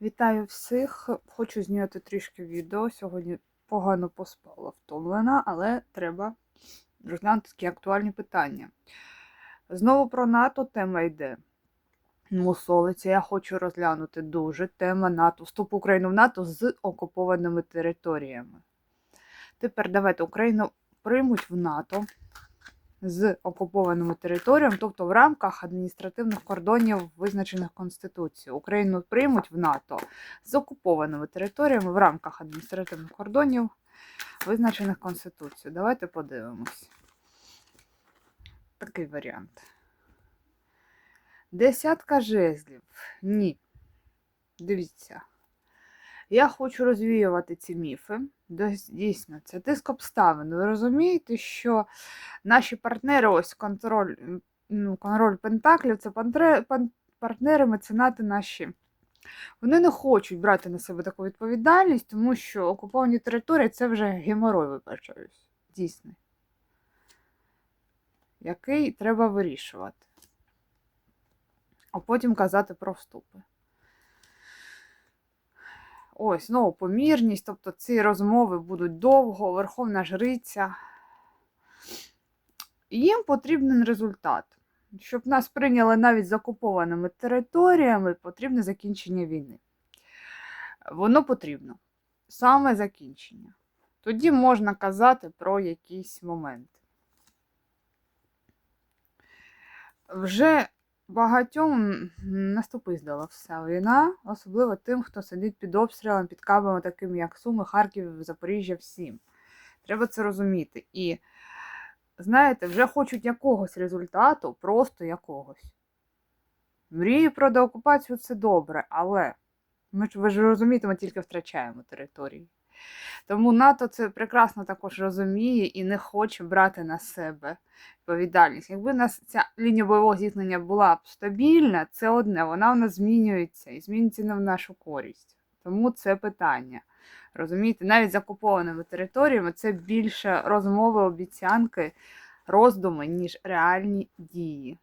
Вітаю всіх! Хочу зняти трішки відео. Сьогодні погано поспала, втомлена, але треба розглянути такі актуальні питання. Знову про НАТО тема йде. Мусолиця. Я хочу розглянути дуже тема НАТО, вступу України в НАТО з окупованими територіями. Тепер давайте Україну приймуть в НАТО з окупованими територіями, тобто в рамках адміністративних кордонів, визначених Конституцією. Україну приймуть в НАТО з окупованими територіями в рамках адміністративних кордонів, визначених Конституцією. Давайте подивимось. Такий варіант. Десятка жезлів. Ні. Дивіться. Я хочу розвіювати ці міфи. Дійсно, це тиск обставин. Ви розумієте, що наші партнери, ось контроль, ну, контроль Пентаклів, це партнери, меценати наші. Вони не хочуть брати на себе таку відповідальність, тому що окуповані території це вже геморой, вибачаюсь. Дійсний. Який треба вирішувати. А потім казати про вступи. Ось, знову помірність, тобто ці розмови будуть довго, Верховна Жриця. Їм потрібен результат. Щоб нас прийняли навіть з окупованими територіями, потрібне закінчення війни. Воно потрібно. Саме закінчення. Тоді можна казати про якісь моменти. Вже багатьом наступиздала вся війна, особливо тим, хто сидить під обстрілом, під кабами, такими як Суми, Харків, Запоріжжя, всім. Треба це розуміти. І знаєте, вже хочуть якогось результату, просто якогось. Мрію про деокупацію це добре, але ми ж ви ж розумієте, ми тільки втрачаємо території. Тому НАТО це прекрасно також розуміє і не хоче брати на себе відповідальність. Якби у нас ця лінія бойового зіткнення була б стабільна, це одне, вона у нас змінюється і зміниться не в нашу користь. Тому це питання. Розумієте, навіть з окупованими територіями це більше розмови, обіцянки, роздуми, ніж реальні дії.